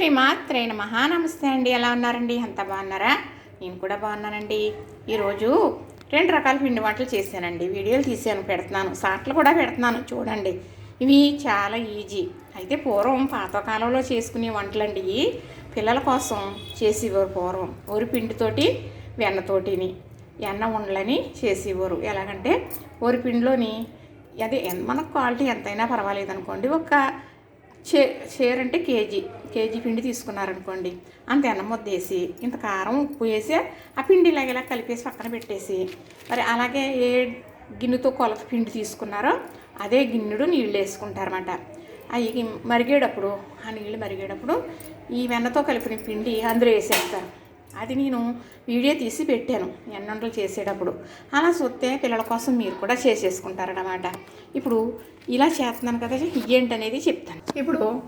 శ్రీమాత్రే మహా నమస్తే అండి. ఎలా ఉన్నారండి? అంత బాగున్నారా? నేను కూడా బాగున్నానండి. ఈరోజు రెండు రకాల పిండి వంటలు చేశానండి. వీడియోలు తీసాను పెడుతున్నాను. సాట్లు కూడా పెడుతున్నాను. చూడండి. ఇవి చాలా ఈజీ. అయితే పూర్వం పాతకాలంలో చేసుకునే వంటలండి ఇవి. పిల్లల కోసం చేసేవారు పూర్వం. ఊరి పిండితోటి వెన్నతోటిని వెన్న ఉండలని చేసేవారు. ఎలాగంటే ఊరి పిండిలోని అదే మన మనకు క్వాలిటీ ఎంతైనా పర్వాలేదు అనుకోండి ఒక చే చీర అంటే కేజీ కేజీ పిండి తీసుకున్నారనుకోండి. అంత ఎన్న ఇంత కారం ఉప్పు వేసి ఆ పిండి ఇలాగ ఇలా కలిపేసి పక్కన పెట్టేసి మరి అలాగే ఏ గిన్నెతో కొలత పిండి తీసుకున్నారో అదే గిన్నెడు నీళ్ళు వేసుకుంటారన్నమాట. అవి మరిగేటప్పుడు ఆ నీళ్ళు మరిగేటప్పుడు ఈ వెన్నతో కలిపిన పిండి అందులో వేసేస్తారు. అది నేను వీడియో తీసి పెట్టాను ఎన్నంటలు చేసేటప్పుడు. అలా చూస్తే పిల్లల కోసం మీరు కూడా చేసేసుకుంటారన్నమాట. ఇప్పుడు ఇలా చేస్తున్నాను కదా ఏంటనేది చెప్తాను. ఇప్పుడు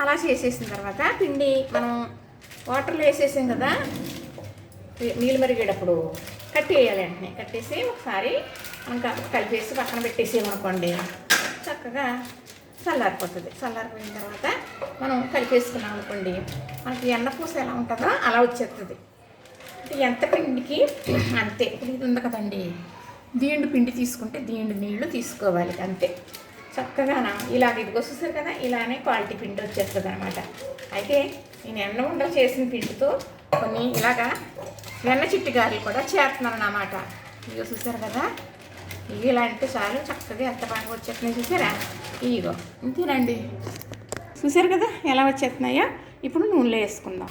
అలా చేసేసిన తర్వాత పిండి మనం వాటర్లో వేసేసాం కదా నీళ్ళు మరిగేటప్పుడు కట్టేయాలి వెంటనే. కట్టేసి ఒకసారి ఇంకా కలిపేసి పక్కన పెట్టేసేమనుకోండి. చక్కగా చల్లారిపోతుంది. చల్లారిపోయిన తర్వాత మనం కలిపేసుకున్నాం అనుకోండి మనకి ఎన్న పూస ఎలా ఉంటుందో అలా వచ్చేస్తుంది ఎంత పిండికి? అంతే. ఇప్పుడు ఇది ఉంది కదండి. దీండు పిండి తీసుకుంటే దీండు నీళ్ళు తీసుకోవాలి అంతే. చక్కగా ఇలా ఇదిగో చూసారు కదా ఇలానే క్వాలిటీ పిండి వచ్చేస్తుంది అనమాట అయితే నేను ఎన్న ఉండలు చేసిన పిండితో కొన్ని ఇలాగా వెన్న చిట్టి గారెలు కూడా చేస్తున్నాను అన్నమాట ఇదిగో చూసారు కదా ఇలా అంటే చాలు చక్కగా ఎంత బాగా వచ్చేస్తున్నాయి చూసారా? ఇగో ఇంతేనండి. చూసారు కదా ఎలా వచ్చేస్తున్నాయో? ఇప్పుడు నూనెలో వేసుకుందాం.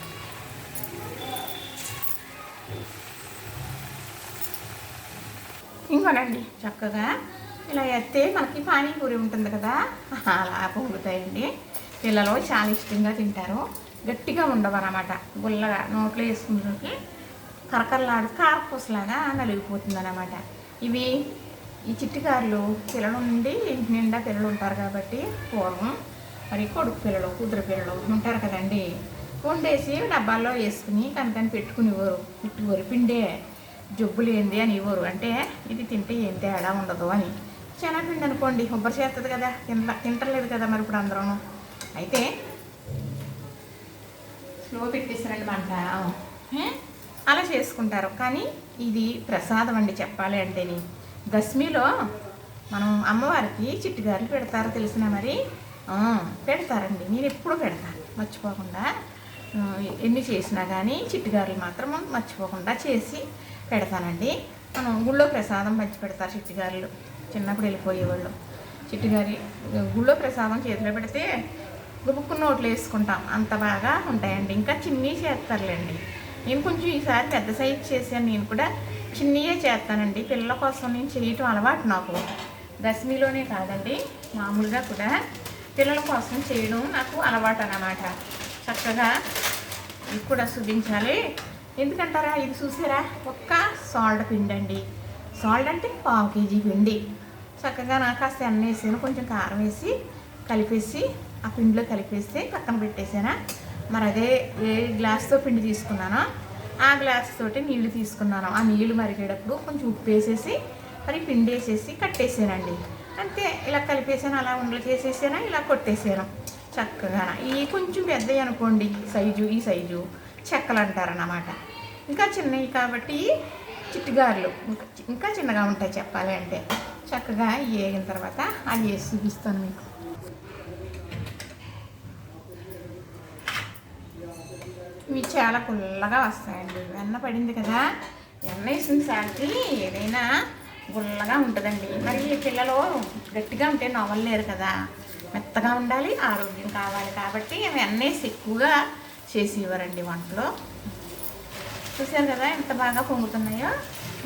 ఇంకోనండి చక్కగా ఇలా ఎత్తే మనకి పానీపూరి ఉంటుంది కదా? అలా పొంగుతాయండి. పిల్లలు చాలా ఇష్టంగా తింటారు. గట్టిగా ఉండవు అన్నమాట గుల్లగా నోట్లో వేసుకుంటే కరకరలాడు కారపూసలాగా నలిగిపోతుంది అనమాట ఇవి ఈ చిట్టికారులు పిల్లలు నుండి ఇంటి నిండా పిల్లలు ఉంటారు కాబట్టి పూర్వం మరి కొడుకు పిల్లలు కూతురు పిల్లలు ఉంటారు కదండి. వండేసి డబ్బాల్లో వేసుకుని కనుకని పెట్టుకునేవారు. పెట్టుకోరు. పిండే జబ్బులు ఏంది అని ఇవ్వరు. అంటే ఇది తింటే ఏం తేడా ఉండదు అని. శనగపిండి అనుకోండి. కొబ్బరి చేస్తుంది కదా. తింట తింటలేదు కదా మరి ఇప్పుడు అందరం అయితే స్లో పెట్టేసారండి మంట అలా చేసుకుంటారు. కానీ ఇది ప్రసాదం అండి చెప్పాలి అంటేని. దశమిలో మనం అమ్మవారికి చిట్టుగారులు పెడతారు తెలిసిన మరి పెడతారండి. నేను ఎప్పుడు పెడతాను. మర్చిపోకుండా ఎన్ని చేసినా కానీ చిట్టుగారులు మాత్రం మర్చిపోకుండా చేసి పెడతానండి. మనం గుళ్ళో ప్రసాదం పంచి పెడతారు చిట్టుగారులు. చిన్నప్పుడు వెళ్ళిపోయేవాళ్ళు. చిట్టుగారి గుళ్ళో ప్రసాదం చేతిలో పెడితే గుబుక్కు నోట్లు వేసుకుంటాం. అంత బాగా ఉంటాయండి. ఇంకా చిన్ని చేస్తారులేండి. నేను కొంచెం ఈసారి పెద్ద సైజ్ చేశాను. నేను కూడా చిన్నయే చేస్తానండి. పిల్లల కోసం నేను చేయటం అలవాటు నాకు. దశమిలోనే కాదండి మామూలుగా కూడా పిల్లల కోసం చేయడం నాకు అలవాటు అన్నమాట. చక్కగా ఇది కూడా చూపించాలి ఎందుకంటారా? ఇది చూసారా? ఒక్క సాల్ట్ పిండి అండి సాల్ట్ అంటే పావు కేజీ పిండి. చక్కగా నాకు కాస్త ఎన్న వేసాను కొంచెం కారం వేసి కలిపేసి ఆ పిండిలో కలిపేస్తే పక్కన పెట్టేసానా మరి అదే ఏ గ్లాస్తో పిండి తీసుకున్నానో ఆ గ్లాస్ తోటి నీళ్ళు తీసుకున్నాను. ఆ నీళ్ళు మరిగేటప్పుడు కొంచెం ఉప్పు వేసేసి మరి పిండి వేసేసి కట్టేసానండి. అంతే ఇలా కలిపేసాను అలా ఉండలు చేసేసాను ఇలా కొట్టేసాను. చక్కగా ఈ కొంచెం పెద్దవి అనుకోండి సైజు ఈ సైజు చెక్కలు అంటారన్నమాట. ఇంకా చిన్నవి కాబట్టి చిట్టుగారులు ఇంకా ఇంకా చిన్నగా ఉంటాయి చెప్పాలి అంటే చక్కగా వేగిన తర్వాత అవి వేసి చూపిస్తాను మీకు. ఇవి చాలా గుల్లగా వస్తాయండి. వెన్న పడింది కదా? వెన్న వేసిన సారికి ఏదైనా గుల్లగా ఉంటుందండి. మరి పిల్లలు గట్టిగా ఉంటే నవ్వలేరు కదా? మెత్తగా ఉండాలి ఆరోగ్యం కావాలి కాబట్టి వెన్న వేసి ఎక్కువగా చేసి ఇవ్వరండి వంటలో. చూసారు కదా ఎంత బాగా పొంగుతున్నాయో?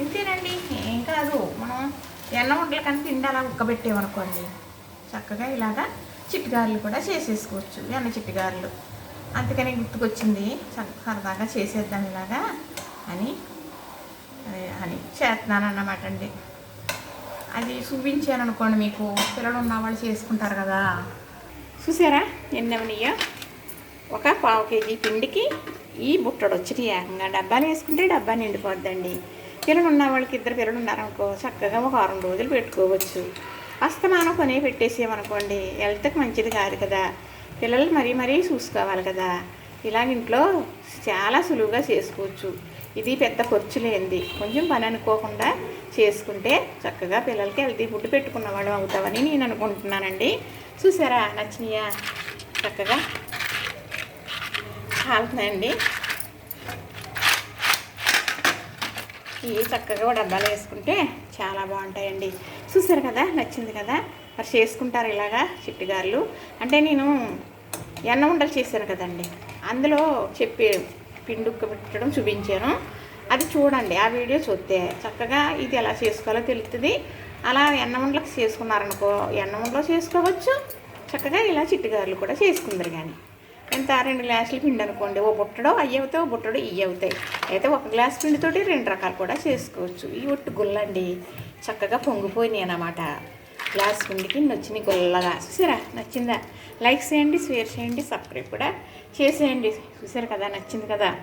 ఇంతేనండి. ఏం కాదు. మనం ఎన్న వంటలు కానీ పిండి అలా ఉక్కబెట్టేమనుకోండి చక్కగా ఇలాగా చిట్టుగారులు కూడా చేసేసుకోవచ్చు. ఎన్న చిట్టుగారులు. అందుకని గుర్తుకొచ్చింది. సరదాగా చేసేద్దాం ఇలాగా అని. అని చేస్తున్నాను అన్నమాట అండి. అది చూపించాను అనుకోండి మీకు పిల్లలు ఉన్న వాళ్ళు చేసుకుంటారు కదా. చూసారా? ఎన్నవనియో. ఒక పావు కేజీ పిండికి ఈ బుట్టడు వచ్చి ఏకంగా డబ్బాలు వేసుకుంటే డబ్బా నిండిపోద్దండి. పిల్లలు ఉన్న వాళ్ళకి ఇద్దరు పిల్లలు ఉన్నారనుకో చక్కగా ఒక వారం రోజులు పెట్టుకోవచ్చు. అస్తమానం కొనే పెట్టేసేమనుకోండి. హెల్త్కి మంచిది కాదు కదా. పిల్లలు మరీ మరీ చూసుకోవాలి కదా. ఇలాగ ఇంట్లో చాలా సులువుగా చేసుకోవచ్చు. ఇది పెద్ద ఖర్చు లేనిది. కొంచెం పని అనుకోకుండా చేసుకుంటే చక్కగా పిల్లలకి హెల్తీ ఫుడ్ పెట్టుకున్న వాళ్ళు అవుతామని నేను అనుకుంటున్నానండి. చూసారా నచ్చినాయా? చక్కగా కాలుతున్నాయండి ఇవి చక్కగా డబ్బాలు వేసుకుంటే చాలా బాగుంటాయండి. చూసారు కదా? నచ్చింది కదా? మరి చేసుకుంటారు ఇలాగా చిట్టుగారులు. అంటే నేను ఎన్న ఉండలు చేశాను కదండి. అందులో చెప్పి పిండుక్క పెట్టడం చూపించాను. అది చూడండి ఆ వీడియో చూస్తే చక్కగా ఇది ఎలా చేసుకోవాలో తెలుస్తుంది అలా ఎన్న ఉండలకు చేసుకున్నారనుకో ఎన్న ఉండలో చేసుకోవచ్చు. చక్కగా ఇలా చిట్టుగారులు కూడా చేసుకుందరు కానీ ఎంత రెండు గ్లాసులు పిండి అనుకోండి ఓ బుట్టడో అవి అవుతాయి ఓ బుట్టడో ఇవి అవుతాయి. అయితే ఒక గ్లాస్ పిండితోటి రెండు రకాలు కూడా చేసుకోవచ్చు. ఈ ఒట్టు గుల్లండి చక్కగా పొంగిపోయినాయి అన్నమాట. గ్లాస్ ఉండికి నచ్చింది గొల్లగా చూసారా? నచ్చిందా? లైక్ చేయండి షేర్ చేయండి సబ్స్క్రైబ్ కూడా చేసేయండి. చూసారు కదా? నచ్చింది కదా?